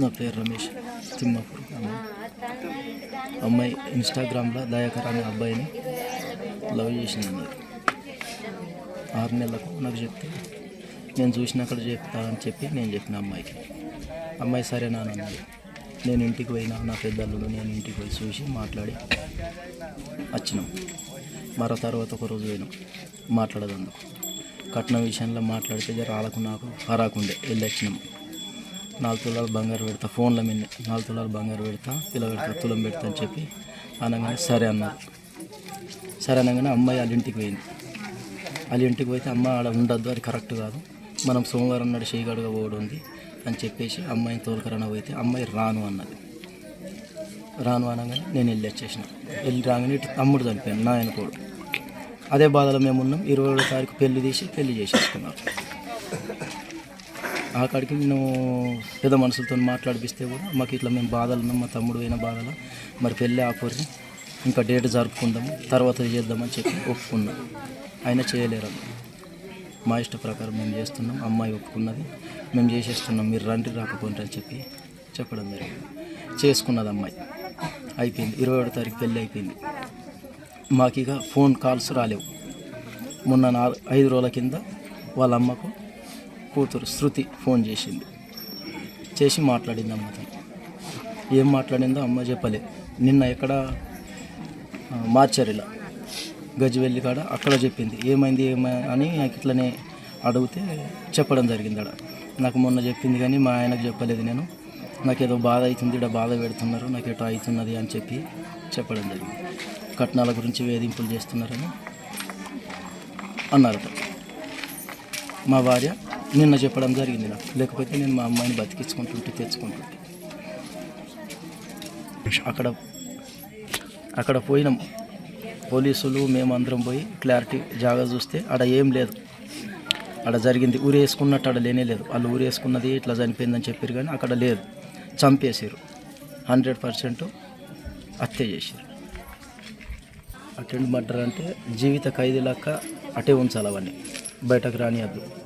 నా పేరు రమేష్ తిమ్మాపూర్ అమ్మాయి ఇన్స్టాగ్రామ్లో దయాకర్ అనే అబ్బాయిని లవ్ చేసింది ఆరు నెలలకు నాకు చెప్తే నేను చూసినక్కడ చెప్తా అని చెప్పి నేను చెప్పిన అమ్మాయికి. అమ్మాయి సరేనా అని అన్నది నేను ఇంటికి పోయినా నా పెద్దలు నేను ఇంటికి పోయి చూసి మాట్లాడి వచ్చినాం. మరో తర్వాత ఒక రోజు పోయినాం మాట్లాడదందుకు కట్నం విషయంలో మాట్లాడితే జర నాకు హరాకుండే వెళ్ళి వచ్చినాం. నాలుగు తులాలు బంగారు పెడతా ఫోన్ల మీద నాలుగు తులాలు బంగారు పెడతా పిల్ల పెడతా తులం పెడతా అని చెప్పి అనగానే సరే అన్నారు. సరే అనగానే అమ్మాయి వాళ్ళ ఇంటికి పోయింది. వాళ్ళ ఇంటికి పోతే అమ్మ ఆడ ఉండద్దు అది కరెక్ట్ కాదు మనం సోమవారం నాడు చేయగడుగా పోవడం ఉంది అని చెప్పేసి అమ్మాయిని తోలుకరణ పోతే అమ్మాయి రాను అన్నది. రాను అనగానే నేను వెళ్ళి వచ్చేసిన. వెళ్ళి రాగానే ఇటు తమ్ముడు చనిపోయాను నాయన కూడా. అదే బాధలో మేము ఉన్నాం ఇరవై ఏడో తారీఖు పెళ్ళి తీసి పెళ్ళి చేసేసుకున్నారు. ఆ కాడికి నేను పెద్ద మనుషులతో మాట్లాడిపిస్తే కూడా మాకు ఇట్లా మేము బాధలు ఉన్నాం మా తమ్ముడు అయిన బాధలు. మరి పెళ్ళి ఆపరి ఇంకా డేట్ జరుపుకుందాము తర్వాత చేద్దామని చెప్పి ఒప్పుకున్నాం. అయినా చేయలేరు మా ఇష్ట ప్రకారం మేము చేస్తున్నాం అమ్మాయి ఒప్పుకున్నది. మేము చేసేస్తున్నాం మీరు రండి రాకపోండి అని చెప్పి చెప్పడం జరిగింది. చేసుకున్నది అమ్మాయి. అయిపోయింది. ఇరవై ఏడో తారీఖు పెళ్ళి అయిపోయింది. మాకు ఇక ఫోన్ కాల్స్ రాలేవు. మొన్న నా ఐదు రోజుల కింద వాళ్ళ అమ్మకు కూతురు శృతి ఫోన్ చేసింది. చేసి మాట్లాడింది అమ్మతో ఏం మాట్లాడిందో అమ్మ చెప్పలే. నిన్న ఎక్కడ? మార్చరిలా గజ్వెల్లి కాడ అక్కడ చెప్పింది. ఏమైంది ఏమై అని నాకు ఇట్లనే అడిగితే చెప్పడం జరిగింది అక్కడ నాకు మొన్న చెప్పింది కానీ మా ఆయనకు చెప్పలేదు నేను. నాకేదో బాధ అవుతుంది ఇక్కడ బాధ పెడుతున్నారు నాకు ఎటో అవుతున్నది అని చెప్పి చెప్పడం జరిగింది. కట్నాల గురించి వేధింపులు చేస్తున్నారని అన్నారు మా భార్య నిన్న చెప్పడం జరిగింది నాకు. లేకపోతే నేను మా అమ్మాయిని బతికించుకుంటుంటే తెచ్చుకుంటుంటే. అక్కడ అక్కడ పోయినాం. పోలీసులు మేము అందరం పోయి క్లారిటీ జాగా చూస్తే ఆడ ఏం లేదు. ఆడ జరిగింది ఊరేసుకున్నట్టు ఆడ లేనే లేదు. వాళ్ళు ఊరేసుకున్నది ఇట్లా చనిపోయిందని చెప్పారు కానీ అక్కడ లేదు. చంపేసారు హండ్రెడ్ పర్సెంట్ హత్య చేశారు. అటెండ్ మర్డర్ అంటే జీవిత ఖైదీ లెక్క అటే ఉంచాలి అవన్నీ. బయటకు రానియద్దు.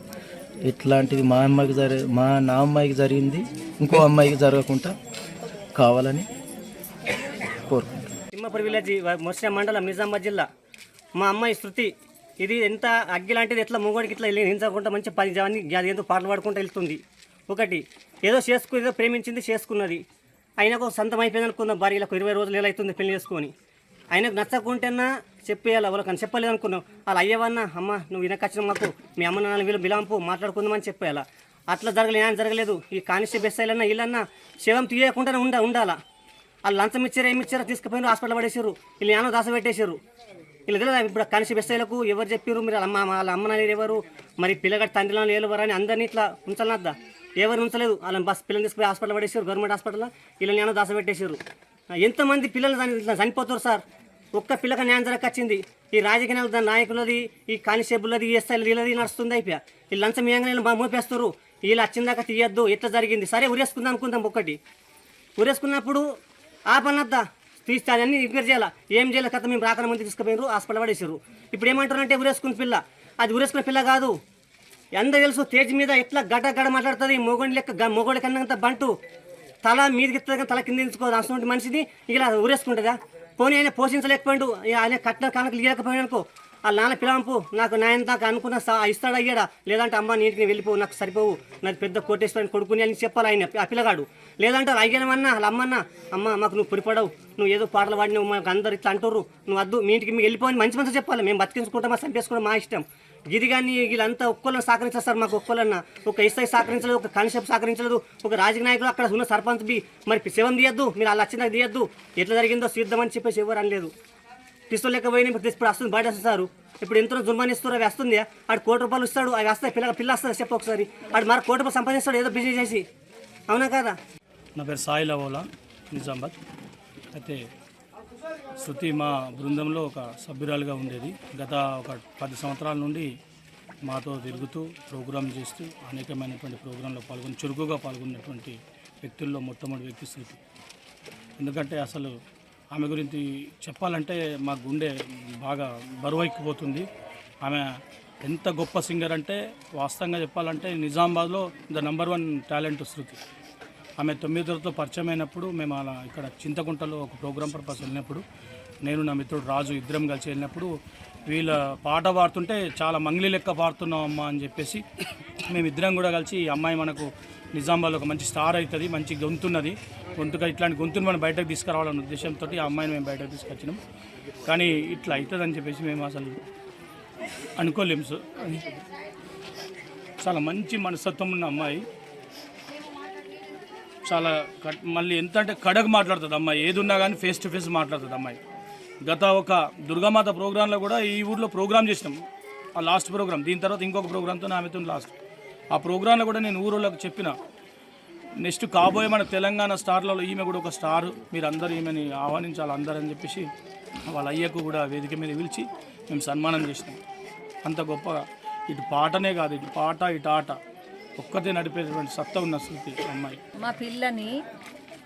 ఇట్లాంటివి మా అమ్మాయికి జరి మా నా అమ్మాయికి జరిగింది ఇంకో అమ్మాయికి జరగకుండా కావాలని కోరుకుంటాను తిమ్మపూర్ విలేజ్ మొస్సా మండలం నిజామాబాద్ జిల్లా. మా అమ్మాయి శృతి ఇది ఎంత అగ్గి లాంటిది ఎట్లా మూగోడికి ఇట్లా వెళ్ళి హింసకుండా మంచి పది అది ఏదో పాటలు పాడుకుంటూ వెళ్తుంది. ఒకటి ఏదో చేసుకుని ఏదో ప్రేమించింది చేసుకున్నది. అయినకు సొంతం అయిపోయింది అనుకుందాం భార్యలకు ఇరవై రోజులు ఎలా అవుతుంది పెళ్ళి చేసుకొని. ఆయనకు నచ్చకుంటేనా చెప్పేయాలి? వాళ్ళకని చెప్పలేదు అనుకున్నావు. వాళ్ళు అయ్యేవన్నా అమ్మ నువ్వు వినకొచ్చిన మాకు. మీ అమ్మ నాన్న వీళ్ళు బిలాంపు మాట్లాడుకుందామని చెప్పేయాలా? అట్లా జరగలేదు ఏం జరగలేదు. ఈ కానిస్టేబుల్ ఎస్ఐలన్నా వీళ్ళన్నా శవం తీయకుండానే ఉండ ఉండాలా? వాళ్ళు లంచం ఇచ్చారు ఏమి ఇచ్చారో? తీసుకుపోయిన హాస్పిటల్ పడేసారు వీళ్ళు ఏమో దాస పెట్టేశారు. వీళ్ళు తెలియదు ఇప్పుడు కనిసి బెస్సైలకు? ఎవరు చెప్పారు మీరు అమ్మ వాళ్ళ అమ్మ నాన్న ఎవరు? మరి పిల్లగాడి తండ్రిలో ఎవరు అని అందరినీ ఇట్లా ఉంచాలనద్దా ఎవరు ఉంచలేదు. వాళ్ళని బస్ పిల్లలు తీసుకుపోయి హాస్పిటల్ పడేసారు గవర్నమెంట్ హాస్పిటల్లో. వీళ్ళని ఏమో దాస పెట్టేశారు. ఎంతమంది పిల్లలు ఇట్లా చనిపోతారు సార్? ఒక్క పిల్లక న్యాంజరకు వచ్చింది ఈ రాజకీయ దాని నాయకులది ఈ కానిస్టేబుల్ది ఈ ఎస్ఐలు వీళ్ళది నడుస్తుంది అయిపోయా. ఈ లంచం ఏంగా మా మోపేస్తారు. వీళ్ళు వచ్చిందాక తీయద్దు ఇట్లా జరిగింది. సరే ఉరేసుకుందాం అనుకుందాం ఒక్కటి. ఉరేసుకున్నప్పుడు ఆ పని వద్దా తీస్తే అన్ని ఇగ్నర్ చేయాలా? ఏం చేయాలి కథ మేము రాకన మంది తీసుకుపోయారు హాస్పిటల్ పడేసారు ఇప్పుడు ఏమంటారు అంటే ఉరేసుకున్న పిల్ల. అది ఉరేసుకున్న పిల్ల కాదు. ఎంత తెలుసు తేజ్ మీద ఎట్లా గడ గడ మాట్లాడుతుంది మొగోడి లెక్క గ- మొగోడి కన్నంత బంటు. తల మీదకి ఎత్తుంది తల కింద దించుకోదు అసలు మనిషిని ఇలా ఉరేసుకుంటుందా పోనీ ఆయన పోషించలేకపోయాడు. ఆయన కట్న కానుకలు ఇవ్వకపోయాడు అనుకో. వాళ్ళ నాన్న పిలంపు నాకు నాయన దాకా అనుకున్న సా- అయ్యాడా? లేదంటే అమ్మ నీటికి వెళ్ళిపోవు నాకు సరిపోవు. నాకు పెద్ద కోటేశ్వరాన్ని కొడుకుని అని చెప్పాలి ఆయన ఆ పిల్లగాడు. లేదంటే అయ్యానమన్నా వాళ్ళ అమ్మన్న. అమ్మ మాకు నువ్వు పురిపడవు నువ్వు ఏదో పాటలు పాడినవు మాకు అందరు ఇట్లా అంటారు నువ్వు వద్దు మీ ఇంటికి మీకు వెళ్ళిపోవని మంచి మంచి చెప్పాలి. మేము బతికించుకుంటాం చంపేసుకోవడం మా ఇష్టం. ఇది కానీ వీళ్ళంతా ఒక్కళ్ళని సహకరించారు మాకు ఒక్కళ్ళన్న. ఒక ఎస్ఐ సహకరించలేదు ఒక కానిస్టేబుల్ సహకరించలేదు ఒక రాజకీయ నాయకులు అక్కడ ఉన్న సర్పంచ్ బి. మరి శివం తీయద్దు మీరు అలా వచ్చిన తీయద్దు. ఎట్లా జరిగిందో సిద్ధమని చెప్పేసి ఎవరు అనలేదు. పిస్తోల్ లెక్క పోయినా ఇప్పుడు ఇప్పుడు వస్తుంది బయట వస్తారు ఇప్పుడు ఎంతో జుర్మాని ఇస్తారు అవి వస్తుంది ఆడు కోటి రూపాయలు ఇస్తాడు అవి వస్తాయి పిల్ల పిల్ల వస్తుంది చెప్పు ఒకసారి. ఆడు మరి కోటి రూపాయలు సంపాదిస్తాడు ఏదో బిజినెస్ చేసి. అవునా కదా? నా పేరు సాయి లవోలా నిజామాబాద్. అయితే శృతి మా బృందంలో ఒక సభ్యురాలుగా ఉండేది. గత ఒక పది సంవత్సరాల నుండి మాతో తిరుగుతూ ప్రోగ్రాం చేస్తూ అనేకమైనటువంటి ప్రోగ్రాంలో పాల్గొని చురుకుగా పాల్గొన్నటువంటి వ్యక్తుల్లో మొట్టమొదటి వ్యక్తి శృతి. ఎందుకంటే అసలు ఆమె గురించి చెప్పాలంటే మా గుండె బాగా బరువెక్కిపోతుంది ఆమె ఎంత గొప్ప సింగర్ అంటే వాస్తవంగా చెప్పాలంటే నిజామాబాద్లో the number one talent Shruti. ఆమె తొమ్మిదితో పరిచయం అయినప్పుడు మేము అలా ఇక్కడ చింతకుంటలో ఒక ప్రోగ్రామ్ పర్పస్ వెళ్ళినప్పుడు నేను నా మిత్రుడు రాజు ఇద్దరం కలిసి వెళ్ళినప్పుడు వీళ్ళ పాట పాడుతుంటే చాలా మంగ్లీ లెక్క పాడుతున్నాం అమ్మ అని చెప్పేసి మేమిద్దరం కూడా కలిసి ఈ అమ్మాయి మనకు నిజామాబాద్ ఒక మంచి స్టార్ అవుతుంది మంచి గొంతున్నది. గొంతుగా ఇట్లాంటి గొంతును మనం బయటకు తీసుకురావాలన్న ఉద్దేశంతో ఆ అమ్మాయిని మేము బయటకు తీసుకొచ్చినాం. కానీ ఇట్లా అవుతుందని చెప్పేసి మేము అసలు అనుకోలేము సార్. చాలా మంచి మనస్తత్వం ఉన్న అమ్మాయి. చాలా కట్- మళ్ళీ ఎంత అంటే కడగ మాట్లాడుతుంది అమ్మాయి. ఏది ఉన్నా కానీ ఫేస్ టు ఫేస్ మాట్లాడుతుంది అమ్మాయి. గత ఒక దుర్గామాత ప్రోగ్రాంలో కూడా ఈ ఊర్లో ప్రోగ్రామ్ చేసినాం. ఆ లాస్ట్ ప్రోగ్రామ్ దీని తర్వాత ఇంకొక ప్రోగ్రామ్తో ఆమెతో లాస్ట్ ఆ ప్రోగ్రాంలో కూడా నేను ఊరోళ్ళకు చెప్పిన నెక్స్ట్ కాబోయే మన తెలంగాణ స్టార్లలో ఈమె కూడా ఒక స్టార్. మీరు అందరూ ఈమెని ఆహ్వానించాలి అందరని చెప్పేసి వాళ్ళ అయ్యకు కూడా వేదిక మీద పిలిచి మేము సన్మానం చేసినాం. అంత గొప్పగా ఇటు పాటనే కాదు ఇటు పాట ఇటు ఆట. ఒక్కతే నడిపేటువంటి సత్తా ఉన్న శృతి అమ్మాయి. మా పిల్లని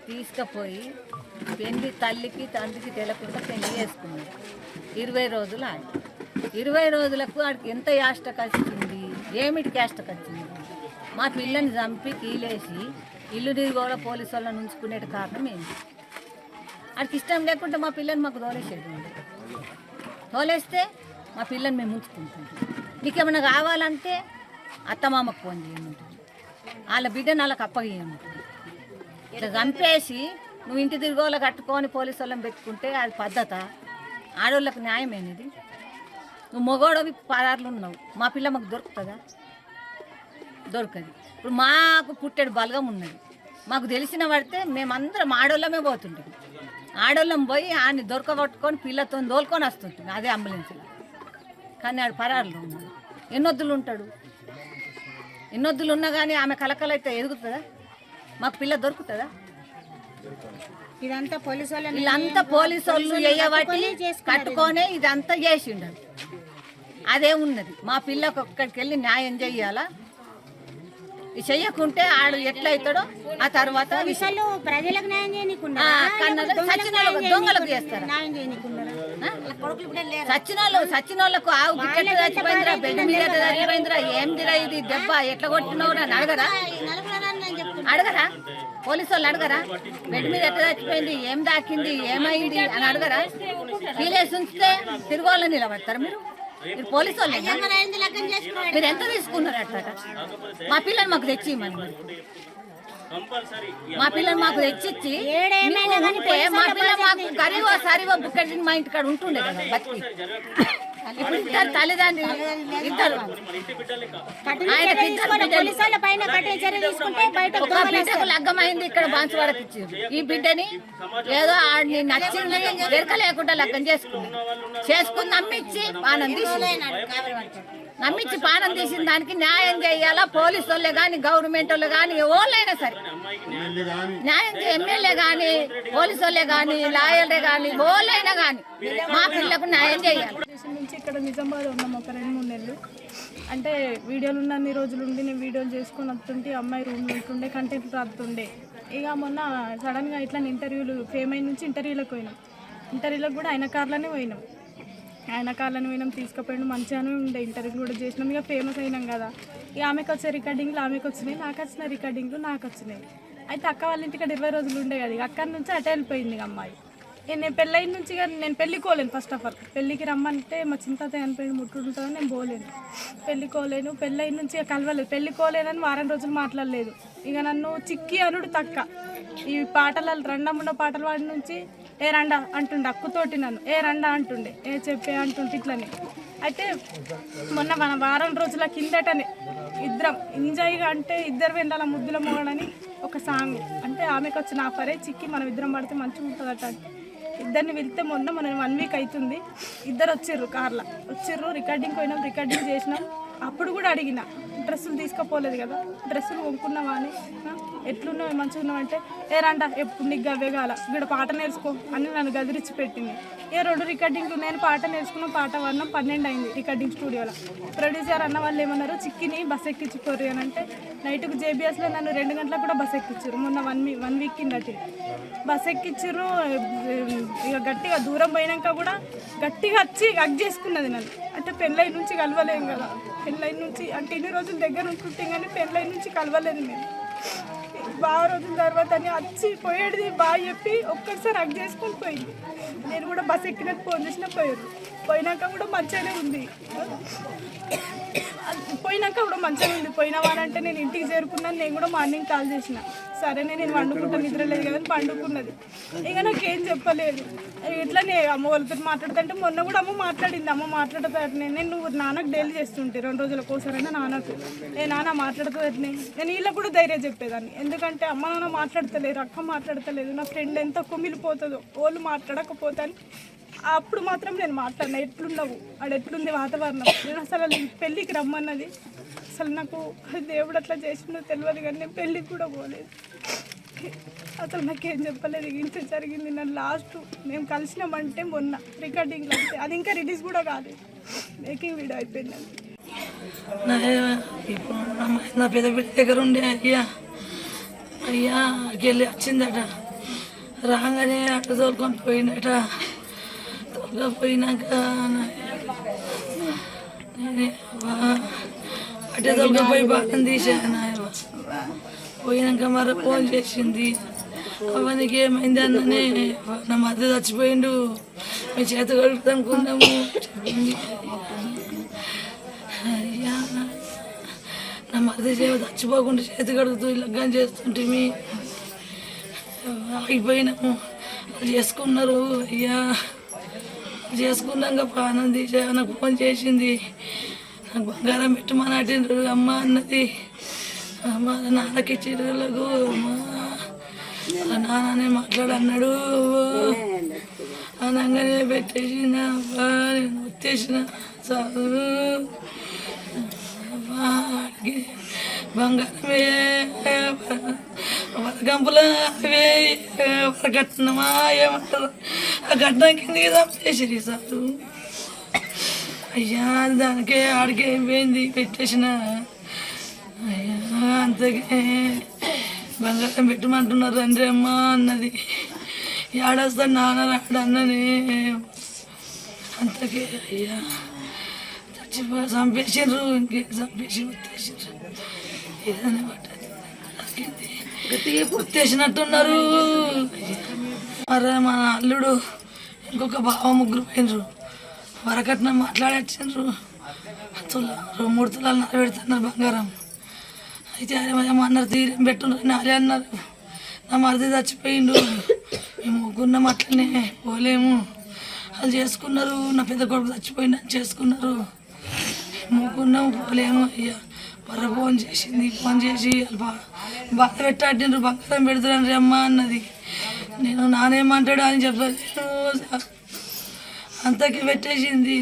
తీసుకుపోయి పెళ్ళి తల్లికి తండ్రికి తెలకుండా పెళ్ళి చేసుకున్నాడు ఇరవై రోజులు ఆడి ఇరవై రోజులకు ఆడికి ఎంత యాష్ట వచ్చింది ఏమిటి యాష్టకు వచ్చింది మా పిల్లని చంపి కీలేసి ఇల్లు తిరిగోడ పోలీసు వాళ్ళని ఉంచుకునే కారణం ఏంటి? అడికి ఇష్టం లేకుంటే మా పిల్లని మాకు తోలేసేది తోలేస్తే మా పిల్లని మేము ఉంచుకుంటుంటాం నీకేమైనా కావాలంటే అత్తమామకు ఫోన్ చేయమంటుంది వాళ్ళ బిడ్డను వాళ్ళకి అప్పగేయమంటుంది ఇట్లా చంపేసి నువ్వు ఇంటి తిరిగోళ్ళ కట్టుకొని పోలీసు వాళ్ళని పెట్టుకుంటే అది పద్ధత? ఆడవాళ్ళకు న్యాయమేనిది? నువ్వు మగోడవి పదార్లు ఉన్నావు. మా పిల్ల మాకు దొరుకుతుందా? దొరకదు. ఇప్పుడు మాకు పుట్టెడు బలగం ఉన్నది. మాకు తెలిసిన పడితే మేమందరం ఆడోళ్ళమే పోతుంటాం. ఆడోళ్ళం పోయి ఆయన దొరకబట్టుకొని పిల్లతో దోలుకొని వస్తుంటుంది అదే అంబులెన్స్లో. కానీ ఆడు పరారులో ఉన్నాడు. ఎన్నొద్దులు ఉంటాడు? ఎన్నొద్దులు ఉన్నా కానీ ఆమె కలకలైతే ఎదుగుతుందా? మాకు పిల్ల దొరుకుతుందా? ఇదంతా పోలీసు వాళ్ళని వీళ్ళంతా పోలీసు వాళ్ళు వేయబట్టి కట్టుకొని ఇదంతా చేసిండు. అదే ఉన్నది. మా పిల్లకు ఒక్కడికి వెళ్ళి న్యాయం చెయ్యాలా ఇది చెయ్యకుంటే ఆడు ఎట్లయితాడో ఆ తర్వాత అసలు ప్రజలకు న్యాయం సచ్చినోళ్ళకు దొంగలకు చేస్తారా? చేయనీకున్నారా సచ్చినోళ్ళు సచ్చినోళ్ళకు ఆవు గిట్టెట్టు చచ్చిపోయిందిరా? బెడ్ మీద చచ్చిపోయిందిరా? ఏందిరా ఇది? దెబ్బ ఎట్లా కొట్టినవు అని అడగరా? అడగరా? పోలీసు వాళ్ళు అడగరా? బెడ్ మీద ఎట్లా చచ్చిపోయింది? ఏం దాకింది? ఏమైంది? అని అడగరా? ఫీలేసి ఉంచితే తిరుగోళ్ళని నిలబడతారు మీరు? మీరు పోలీసు వాళ్ళేనా మీరు ఎంత తీసుకున్నారు అట్లా మా పిల్లని మాకు తెచ్చి మరి. మా పిల్లని మాకు తెచ్చిచ్చి ఉంటే మా పిల్ల మాకు గరీవో సరివో బుక్కడి మా ఇంటికాడ ఉంటుండే కదా బతికి. ఇప్పుడు ఇద్దరు ఒక బిడ్డకు లగ్గమైంది ఇక్కడ బాన్సువాడకి ఇచ్చింది ఈ బిడ్డని ఏదో ఆడిని నచ్చింది వెరక లేకుండా లగ్గం చేసుకుంది. చేసుకుని నమ్మిచ్చి పానం తీసి నమ్మించి పానం తీసిన దానికి న్యాయం చేయాలా? పోలీసు వాళ్ళే కానీ గవర్నమెంట్ వాళ్ళు కానీ ఎవరైనా సరే. న్యాయం ఎమ్మెల్యే కానీ పోలీసు వాళ్ళే కానీ లాయర్లే కానీ ఎవరైనా కానీ మా పిల్లలకు న్యాయం చేయాలి. నుంచి ఇక్కడ నిజామాబాద్ ఉన్నాం ఒక రెండు మూడు నెలలు. అంటే వీడియోలు ఉన్న అన్ని రోజులు ఉండి నేను వీడియోలు చేసుకొని వస్తుంటే అమ్మాయి రూమ్ ఉంటుండే కంటెంట్ రాస్తుండే ఇక మొన్న సడన్గా ఇట్లా ఇంటర్వ్యూలు ఫేమ్ అయిన నుంచి ఇంటర్వ్యూలకు పోయినాం. ఇంటర్వ్యూలకు కూడా ఆయన కార్లోనే పోయినాం. ఆయన కాలను పోయినాం తీసుకుపోయినాం మంచిగానే ఉండే ఇంటర్వ్యూ కూడా చేసినాం. ఇక ఫేమస్ అయినాం కదా. ఇక ఆమెకు వచ్చే రికార్డింగ్లు ఆమెకు వచ్చినాయి నాకు వచ్చిన రికార్డింగ్లు నాకు వచ్చినాయి. అయితే అక్క వాళ్ళ ఇంటికి ఇరవై రోజులు ఉండే కదా ఇక అక్కడి నుంచి అటే వెళ్ళిపోయింది అమ్మాయి. నేను పెళ్ళైన నుంచి ఇక నేను పెళ్ళికోలేను ఫస్ట్ ఆఫ్ ఆల్ పెళ్ళికి రమ్మంటే మా చింత అనిపోయిన ముట్టుంటుందని నేను పోలేను. పెళ్ళికోలేను పెళ్ళైన నుంచి ఇక కలవలేదు. పెళ్ళికోలేనని వారం రోజులు మాట్లాడలేదు. ఇక నన్ను చిక్కి అనుడు తక్క. ఈ పాటల రండమున్న పాటలు వాడి నుంచి ఏ రండా అంటుండే అక్కుతోటి నన్ను. ఏ రండా అంటుండే ఏ చెప్పే అంటుంటే ఇట్లని. అయితే మొన్న మన వారం రోజుల కిందటనే ఇద్దరం ఎంజాయ్గా అంటే ఇద్దరు వెండాల ముద్దుల మోడని ఒక సాంగ్. అంటే ఆమెకు వచ్చిన ఆఫరే చిక్కి మనం ఇద్దరం పడితే మంచిగా ఉంటుందట అంటే. ఇద్దరిని వెళ్తే మొన్న మనం వన్ వీక్ అవుతుంది ఇద్దరు వచ్చిర్రు కార్లో. వచ్చిర్రు రికార్డింగ్ పోయినాం రికార్డింగ్ చేసినాం. అప్పుడు కూడా అడిగిన డ్రెస్సులు తీసుకుపోలేదు కదా డ్రెస్సులు కొనుక్కున్నావా అని? ఎట్లున్నావు మంచిగా ఉన్నావు అంటే ఏ ఎప్పుడు నీకు గవ్వే కాల ఇక్కడ పాట నేర్చుకో అని నన్ను గదిరించి పెట్టింది. ఏ రెండు రికార్డింగ్లు నేను పాట నేర్చుకున్న పాట వర్ణం పన్నెండు అయింది రికార్డింగ్ స్టూడియోలో ప్రొడ్యూసర్ అన్న వాళ్ళు ఏమన్నారు చిక్కిని బస్ ఎక్కించుకోరు అని అంటే నైట్కు జేబీఎస్లో నన్ను రెండు గంటలకు కూడా బస్ ఎక్కించారు మొన్న వన్ వీ వన్ వీక్ కిందటి బస్ ఎక్కించారు ఇక గట్టిగా దూరం పోయినాక కూడా గట్టిగా వచ్చి హగ్ చేసుకున్నది నన్ను. అంటే పెళ్ళై నుంచి కలవలేం కదా. పెళ్ళై నుంచి అంటే ఇన్ని రోజులు దగ్గర ఉంటుంటే కానీ పెళ్ళై నుంచి కలవలేదు మేము బాగా రోజుల తర్వాత అని వచ్చి పోయేది బాగా చెప్పి ఒక్కసారి అగ్ చేసుకొని పోయింది. నేను కూడా బస్ ఎక్కినట్టు ఫోన్ చేసిన పోయారు. పోయినాక కూడా మంచిగానే ఉంది. పోయినాక కూడా మంచిగా ఉంది. పోయినావానంటే నేను ఇంటికి చేరుకున్నాను. నేను కూడా మార్నింగ్ కాల్ చేసిన. సరేనే నేను వండుకుంటా నిద్ర లేదు కదా అని పండుకున్నది. ఇక నాకేం చెప్పలేదు. ఇట్లానే అమ్మ వాళ్ళతో మాట్లాడుతుంటే మొన్న కూడా అమ్మ మాట్లాడింది. అమ్మ మాట్లాడుతారు నేను నువ్వు నాన్నకు డైలీ చేస్తుంటే రెండు రోజులకు ఒకసారైనా నాన్నకు. ఏ నాన్న మాట్లాడుతుంది నేను వీళ్ళకి కూడా ధైర్యం చెప్పేదాన్ని. ఎందుకంటే అమ్మ నాన్న మాట్లాడతలేదు అక్క మాట్లాడతలేదు నా ఫ్రెండ్ ఎంత కుమిలిపోతుందో వాళ్ళు మాట్లాడకపోతే అప్పుడు మాత్రం నేను మాట్లాడినా ఎట్లున్నావు? ఆడ ఎట్లుంది వాతావరణం? నేను అసలు పెళ్ళికి రమ్మన్నది. అసలు నాకు దేవుడు అట్లా చేసిందో తెలియదు కానీ నేను పెళ్ళికి కూడా పోలేదు. అసలు నాకేం చెప్పలేదు ఇంత జరిగింది నన్ను లాస్ట్ మేము కలిసినామంటే మొన్న రికార్డింగ్ అంతే. అది ఇంకా రిలీజ్ కూడా కాదు మేకింగ్ వీడియో అయిపోయింది నా ఇప్పుడు నా పెద్ద బిడ్డ దగ్గర ఉండే అయ్యా. అయ్యా వెళ్ళి వచ్చిందట. రాగానే అటు తోలుకొని పోయిందట. తోలుకపోయినాక నేనే వా- తోలుకపోయి బాగా తీసాను పోయినాక మరి ఫోన్ చేసింది. అవనికి ఏమైంది అన్ననే నా మధ్య చచ్చిపోయిండు. మీ చేత కడుపుతా అనుకున్నాము. అయ్యా నా మధ్య సేవ చచ్చిపోకుండా చేతి కడుగుతూ లగ్గం చేస్తుంటే మీ ఆగిపోయినాము. చేసుకున్నారు. అయ్యా చేసుకున్నాక ప్రాణం తీసా నాకు ఫోన్ చేసింది. నాకు బంగారం పెట్టి మా నాటిండ్రు అమ్మ అన్నది అమ్మ నాన్నకి ఇచ్చేటోళ్ళకు అమ్మ నాన్ననే మాట్లాడన్నాడు. అనగానే పెట్టేసిన నేను వచ్చేసిన. చదువు వాడికి బంగారమే వరగంపుల అవే. వరకట్నమా ఏమంటారు? ఆ కట్నం కిందకి చంపేసి సారు అయ్యా దానికే ఆడికే పోయింది? పెట్టేసిన. అయ్యా అంతకే బంగారం పెట్టమంటున్నారు తండ్రి అమ్మ అన్నది. ఏడొస్తాడు నాన్న రాడు అన్ననే అంతకే అయ్యా. చచ్చిపో చంపేసిండ్రు ఇంకేం చంపేసి ఉత్తేసారు ఏదైనా పట్టది. ఉత్తేసినట్టున్నారు మరే మన అల్లుడు ఇంకొక బావ ముగ్గురు పోయినరు వరకట్నం మాట్లాడొచ్చిండ్రు. తుల మూడు తులాలు నరబెడుతున్నారు బంగారం. అయితే అరే అన్నారు తీరం పెట్టున్నారు నారే అన్నారు. నా మరిది చచ్చిపోయిండు. మేము ముగ్గురున్నాం అట్లనే పోలేము. వాళ్ళు చేసుకున్నారు నా పెద్ద కొడుకు చచ్చిపోయిందని చేసుకున్నారు. మూకున్నాం పోలేము అయ్యా. పర్ర ఫోన్ చేసింది ఫోన్ చేసి వాళ్ళు బాధ పెట్టాడిండ్రు బంగారం పెడుతున్నారు అమ్మ అన్నది. నేను నానేమంటాడు అని చెప్పాను అంతకి పెట్టేసింది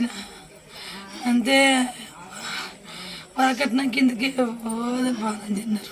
అంతే. వరకట్నం కిందకి పోదని బాధ తిన్నారు